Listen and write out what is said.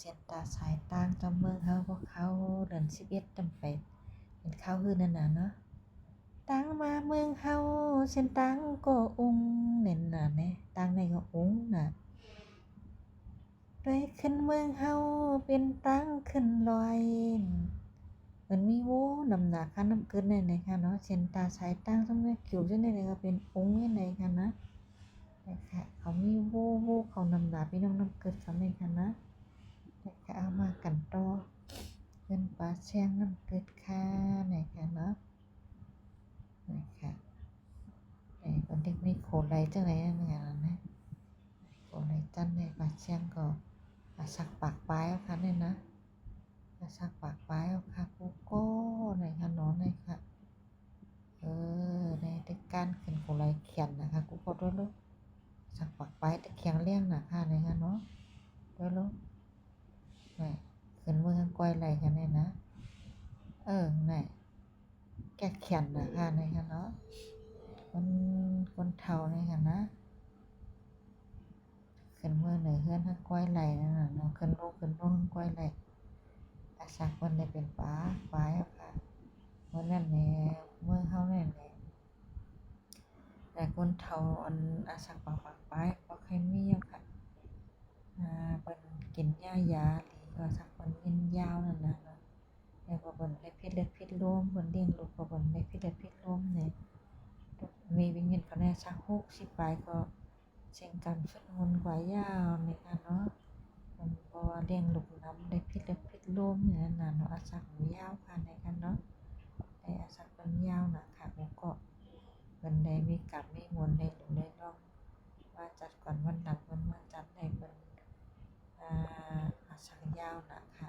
เสียนตาสายต่างจอมเมืองเฮาพวกเขาเดือน11จำไปเป็นข้าวฮื้อนั่นน่ะเนาะตังมาเมืองเฮาเสียนตังก็อุงเน่นน่ะแหน่ตังในก็อุงน่ะไปขึ้นเมืองเฮาเป็นตังขึ้นลอยมันมีโว้นำหน้าคันน้ำเกินได้ไหนคะเนาะเสียนตาสายต่างจอมเมืองเกี่ยวจังได๋ก็เป็นองค์จังไดคะนะนะคะเขามีโว้โว้เขานำหน้าพี่น้องนำเกิดเขานี่ค่ะนะ แล้วก็เอามากันต่อเงินปลาแช่งน้ำเกลือค่ะนะคะเนาะนะคะแต่ก็เด็กนี่โขไรจังไรนั่นไงล่ะนะโขไรจันในปลาแช่งก็อาสักปากปลายเอาค่ะเนี่ยนะอาสักปากปลายเอาค่ะกูก็ในค่ะเน้องในค่ะเออในเด็กการขึ้นโขไรเขียนนะคะกูก็ด้วยลูกสักปากปลายแต่เขียงเลี้ยงนะค่ะในค่ะเนาะด้วยลูก กวยไหลกันเนี่ยนะ เออไหนแกแขนงนะคะในค่ะเนาะคนคนเทาในค่ะนะขึ้นมื่อเหนือเฮือนทั้งกวยไหลนั่นน่ะเนาะขึ้นลูกขึ้นลูกทั้งกวยไหลอาชักคนได้เป็นป้าป้ายค่ะเมื่อนั่นเนี่ยเมื่อเขาเนี่ยแต่คนเทาอันอาชักปากปากป้ายก็ใครไม่ยังค่ะอ่าเป็นกินหญ้ายา หลีว่าซักเพิ่นยินยาวนั่นนะนะแล้วก็เพิ่นได้พิษเลือดพิษลมเพิ่นเลี้ยงลูกก็เพิ่นได้พิษเลือดพิษลมเนี่ยมีวิญญาณเขาแน่สัก60ปลายก็เช่นกันฝึกมนต์กว่ายาวในี่ค่ะเนาะมันเพอเลี้ยงลูกน้ำได้พิษเลือดพิษลมเนี่ยน่ะเนาะอาสักมันยาวค่ะในกันเนาะได้อาสักมันยาวน่ะค่ะแล้วก็เพิ่นได้มีกรรมมีมนต์ได้หรือได้ลองว่าจัดก่อนวันหลังเพิ่นจัดให้เพิ่น สังยาวนะค่ะ